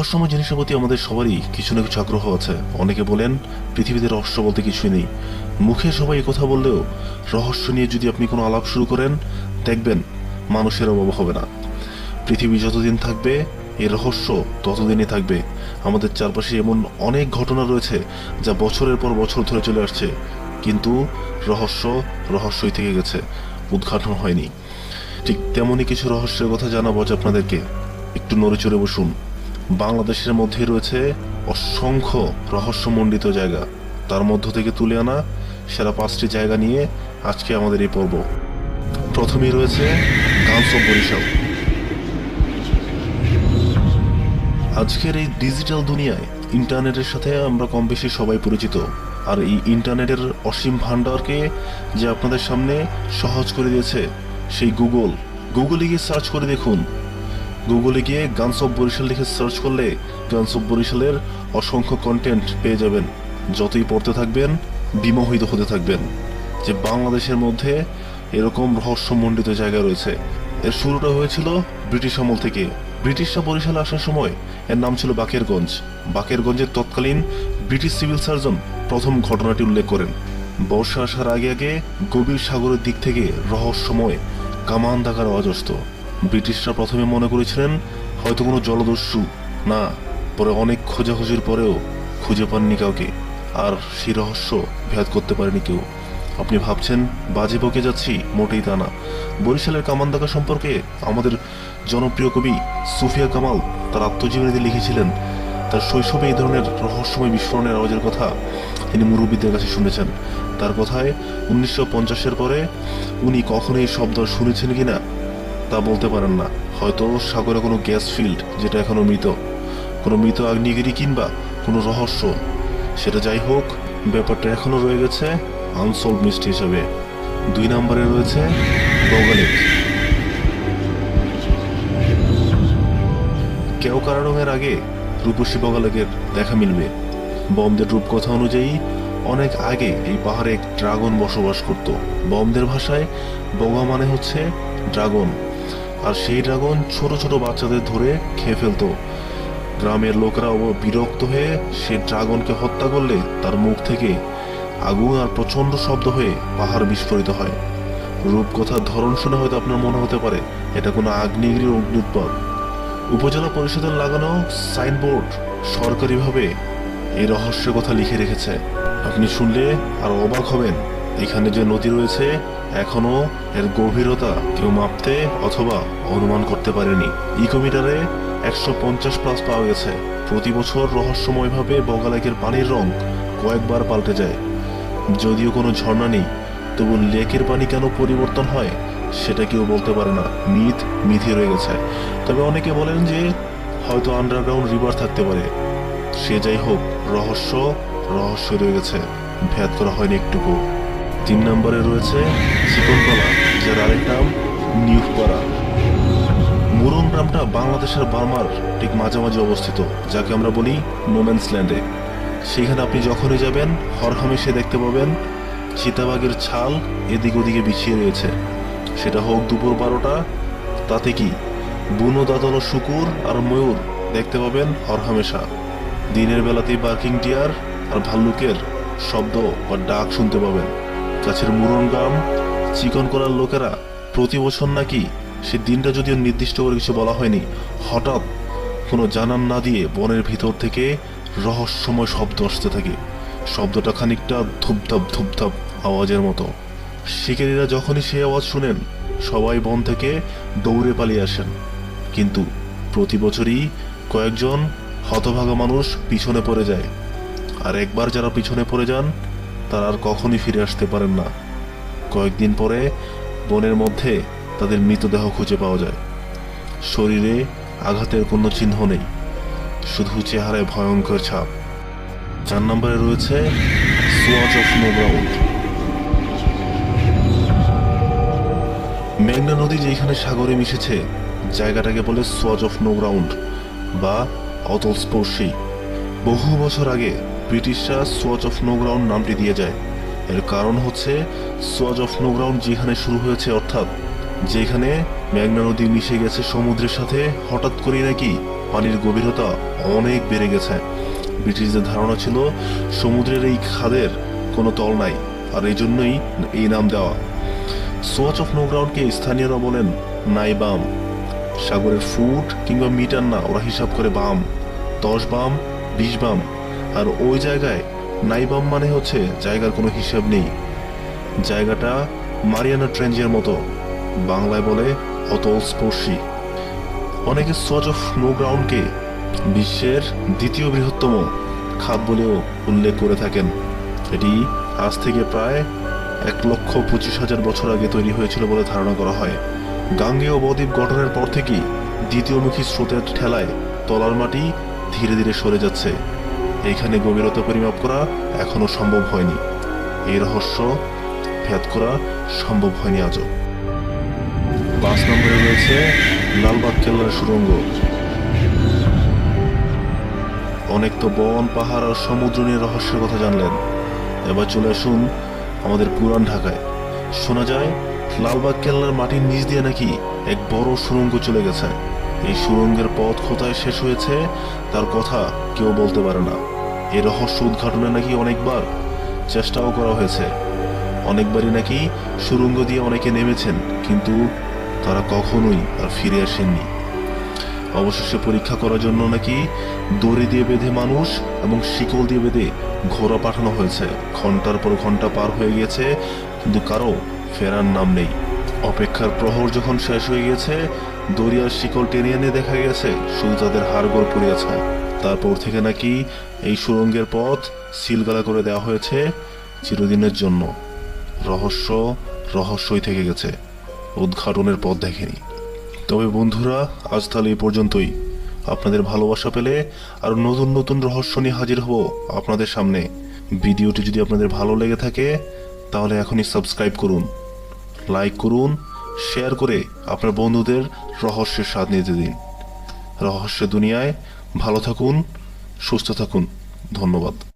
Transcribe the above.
রহস্যময় জিনিসের প্রতি আমাদের সবারই কিছু না কিছু আগ্রহ আছে। অনেকে বলেন, পৃথিবীতে রহস্য বলতে কিছুই নেই। মুখে সবাই কথা বললেও রহস্য নিয়ে যদি আপনি কোনো আলাপ শুরু করেন, দেখবেন মানুষের অভাব হবে না। পৃথিবী যতদিন থাকবে এই রহস্য ততদিনই থাকবে। আমাদের চারপাশে এমন অনেক ঘটনা রয়েছে, যা বছরের পর বছর ধরে চলে আসছে। কিন্তু রহস্য রহস্যই থেকে গেছে, উদ্ঘাটন হয়নি। ঠিক তেমনই কিছু রহস্যের কথা জানাব আজ আপনাদেরকে। একটু নড়ে চড়ে বসুন। বাংলাদেশের মধ্যে রয়েছে অসংখ্য রহস্যমণ্ডিত জায়গা। তার মধ্য থেকে তুলে আনা সেরা পাঁচটি জায়গা নিয়ে আজকে আমাদের এই পর্ব। প্রথমেই রয়েছে গানস বরিশাল। আজকের এই ডিজিটাল দুনিয়ায় ইন্টারনেটের সাথে আমরা কম বেশি সবাই পরিচিত। আর এই ইন্টারনেটের অসীম ভান্ডারকে যে আপনাদের সামনে সহজ করে দিয়েছে সেই গুগল। গুগলে গিয়ে সার্চ করে দেখুন গুগলে গিয়ে গানস অফ বরিশাল লিখে সার্চ করলে গানস অফ বরিশালের অসংখ্য কন্টেন্ট পেয়ে যাবেন। যতই পড়তে থাকবেন, বিমোহিত হতে থাকবেন। যে বাংলাদেশের মধ্যে এরকম রহস্যমণ্ডিত জায়গা রয়েছে। এর শুরুটা হয়েছিল ব্রিটিশ আমল থেকে। ব্রিটিশরা বরিশালে আসার সময় এর নাম ছিল বাকেরগঞ্জ। বাকেরগঞ্জের তৎকালীন ব্রিটিশ সিভিল সার্জন প্রথম ঘটনাটি উল্লেখ করেন। বর্ষা আসার আগে আগে গভীর সাগরের দিক থেকে রহস্যময় কামান দাগার আওয়াজ ব্রিটিশরা প্রথমে মনে করেছিলেন, হয়তো কোনো জলদস্যু, না, পরে অনেক খোঁজাখুঁজির পরেও খুঁজে পাননি কাউকে। আর সেই রহস্য ভেদ করতে পারেনি কেউ। আপনি ভাবছেন, বাজে বকে যাচ্ছি, মোটেই তা না। বরিশালের কামান্দাকা সম্পর্কে আমাদের জনপ্রিয় কবি সুফিয়া কামাল তার আত্মজীবনীতে লিখেছিলেন, তার শৈশবে এই ধরনের রহস্যময় বিস্ফোরণের আওয়াজের কথা তিনি মুরব্বীদের কাছে শুনেছেন। তার কথায় উনিশশো পঞ্চাশের পরে উনি কখনো এই শব্দ শুনেছেন কিনা তা বলতে পারেন না। হয়তো সাগরে কোনো গ্যাস ফিল্ড, যেটা এখনও মৃত। কোনো মৃত আগ্নেয়গিরি কিংবা কোনো রহস্য। সেটা যাই হোক, ব্যাপারটা এখনও রয়ে গেছে আনসলভ মিস্ট্রি হিসেবে। দুই নম্বরে রয়েছে বগালেক কেউ কারারঙের আগে রূপসী বগালেকের দেখা মিলবে। বমদের রূপকথা অনুযায়ী, অনেক আগে এই পাহাড়ে এক ড্রাগন বসবাস করত। বমদের ভাষায় বগা মানে হচ্ছে ড্রাগন। আর সেই ড্রাগন ছোট ছোট বাচ্চাদের ধরে খেয়ে ফেলতো। গ্রামের লোকরা বিরক্ত হয়ে সে ড্রাগনকে হত্যা করলে তার মুখ থেকে আগুন আর প্রচণ্ড শব্দ হয়ে পাহাড় বিস্ফোরিত হয়। রূপকথার ধরন শুনে হয়তো আপনার মনে হতে পারে, এটা কোনো আগ্নেয়গিরির অগ্নুৎপাত উপজেলা পরিষদের লাগানো সাইনবোর্ড সরকারিভাবে এই রহস্য কথা লিখে রেখেছে। আপনি শুনলে আর অবাক হবেন। এখানে যে নদী রয়েছে এখনও এর গভীরতা কেউ মাপতে অথবা অনুমান করতে পারেনি। ইকোমিটারে একশো পঞ্চাশ প্লাস পাওয়া গেছে। প্রতি বছর রহস্যময়ভাবে বগালেকের পানির রং কয়েকবার পাল্টে যায়। যদিও কোনো ঝর্ণা নেই, তবু লেকের পানি কেন পরিবর্তন হয় সেটা কেউ বলতে পারে না। মিথ, মিথি রয়ে গেছে। তবে অনেকে বলেন যে হয়তো আন্ডারগ্রাউন্ড রিভার থাকতে পারে। সে যাই হোক, রহস্য রহস্য রয়ে গেছে। ভেদ করা হয়নি একটুকু। তিন নম্বরে রয়েছে চিকনতলা, যার আরেক নাম নিউপাড়া মুরং গ্রামটা বাংলাদেশের বার্মার ঠিক মাঝামাঝি অবস্থিত, যাকে আমরা বলি নোম্যান্স ল্যান্ডে সেখানে আপনি যখনই যাবেন হরহামেশে দেখতে পাবেন চিতাবাগের ছাল এদিক ওদিকে বিছিয়ে রয়েছে। সেটা হোক দুপুর বারোটা, তাতে কি বুনো দাদনো শুকুর আর ময়ূর দেখতে পাবেন হরহামেশা। দিনের বেলাতেই বার্কিং টিয়ার আর ভাল্লুকের শব্দ বা ডাক শুনতে পাবেন। কাছের মুরন গ্রাম চিকন করার লোকেরা প্রতি বছর নাকি সে দিনটা যদিও নির্দিষ্ট করে কিছু বলা হয়নি, হঠাৎ কোনো জানান না দিয়ে বনের ভিতর থেকে রহস্যময় শব্দ আসতে থাকে। শব্দটা খানিকটা ধুপধাপ ধুপধাপ আওয়াজের মতো। শিকারীরা যখনই সেই আওয়াজ শুনেন, সবাই বন থেকে দৌড়ে পালিয়ে আসেন। কিন্তু প্রতি বছরই কয়েকজন হতভাগা মানুষ পিছনে পড়ে যায়। আর একবার যারা পিছনে পড়ে যান তারা আর কখনই ফিরে আসতে পারেন না। কয়েকদিন পরে বনের মধ্যে তাদের মৃতদেহ খুঁজে পাওয়া যায়। শরীরে আঘাতের কোনো চিহ্ন নেই, শুধু চেহারায় ভয়ঙ্কর ছাপ। চার নম্বরে রয়েছে সোয়াচ অফ নো গ্রাউন্ড মেঘনা নদী যেখানে সাগরে মিশেছে, জায়গাটাকে বলে সোয়াচ অফ নো গ্রাউন্ড বা অতল স্পর্শী বহু বছর আগে ব্রিটিশরা সোয়াচ অফ নো গ্রাউন্ড নামটি দিয়ে যায়। এর কারণ হচ্ছে সোয়াচ অফ নো গ্রাউন্ড যেখানে শুরু হয়েছে অর্থাৎ যেখানে মেঘনা নদী মিশে গেছে সমুদ্রের সাথে, হঠাৎ করেই নাকি পানির গভীরতা অনেক বেড়ে গেছে। ব্রিটিশদের ধারণা ছিল সমুদ্রের এই খাদের কোনো তল নাই, আর এই জন্যই এই নাম দেওয়া। সোয়াচ অফ নো গ্রাউন্ডকে স্থানীয়রা বলেন নাই বাম। সাগরের ফুট কিংবা মিটার না, ওরা হিসাব করে বাম। দশ বাম, বিশ বাম। আর ওই জায়গায় নাই বাম মানে হচ্ছে জায়গার কোনো হিসাব নেই। জায়গাটা মারিয়ানা ট্রেঞ্জের মতো। বাংলায় বলে অতল স্পর্শী অনেকে সোয়াচ অফ নো গ্রাউন্ডকে বিশ্বের দ্বিতীয় বৃহত্তম খাত বলেও উল্লেখ করে থাকেন। এটি আজ থেকে প্রায় এক লক্ষ পঁচিশ হাজার বছর আগে তৈরি হয়েছিল বলে ধারণা করা হয়। গাঙ্গেয় বদ্বীপ গঠনের পর থেকেই দ্বিতীয়মুখী স্রোতের ঠেলায় তলার মাটি ধীরে ধীরে সরে যাচ্ছে। এইখানে গভীরতা পরিমাপ করা এখনও সম্ভব হয়নি। এই রহস্য ভেদ করা সম্ভব হয়নি আজও। পাঁচ নম্বরে রয়েছে লালবাগ কেল্লার সুড়ঙ্গ অনেক তো বন, পাহাড় আর সমুদ্র নিয়ে রহস্যের কথা জানলেন। এবার চলে আসুন আমাদের পুরান ঢাকায়। শোনা যায়, লালবাগ কেল্লার মাটির নিচ দিয়ে নাকি এক বড় সুড়ঙ্গ চলে গেছে। এই সুড়ঙ্গের পথ কোথায় শেষ হয়েছে, তার কথা কেউ বলতে পারে না। এই রহস্য উদ্ঘাটনে নাকি অনেকবার চেষ্টাও করা হয়েছে। অনেকবারই নাকি সুড়ঙ্গ দিয়ে অনেকে নেমেছেন, কিন্তু তারা কখনোই আর ফিরে আসেননি। অবশেষে পরীক্ষা করার জন্য নাকি দড়ি দিয়ে বেঁধে মানুষ এবং শিকল দিয়ে বেঁধে ঘোড়া পাঠানো হয়েছে। ঘণ্টার পর ঘণ্টা পার হয়ে গিয়েছে, কিন্তু কারও ফেরার নাম নেই। অপেক্ষার প্রহর যখন শেষ হয়ে গেছে দড়িয়ার শিকল টেনে এনে দেখা গেছে তাদের হাড়গোড় পড়িয়াছে। তারপর থেকে নাকি এই সুরঙ্গের পথ সিলগালা করে দেওয়া হয়েছে চিরদিনের জন্য। রহস্য রহস্যই থেকে গেছে, উদ্ঘাটনের পথ দেখেনি। তবে বন্ধুরা, আজ তাহলে এই পর্যন্তই। আপনাদের ভালোবাসা পেলে আর নতুন নতুন রহস্য নিয়ে হাজির হব আপনাদের সামনে। ভিডিওটি যদি আপনাদের ভালো লেগে থাকে, তাহলে এখনই সাবস্ক্রাইব করুন, লাইক করুন, শেয়ার করে আপনার বন্ধুদের রহস্যের স্বাদ নিতে দিন। রহস্য দুনিয়ায় ভালো থাকুন সুস্থ থাকুন। ধন্যবাদ।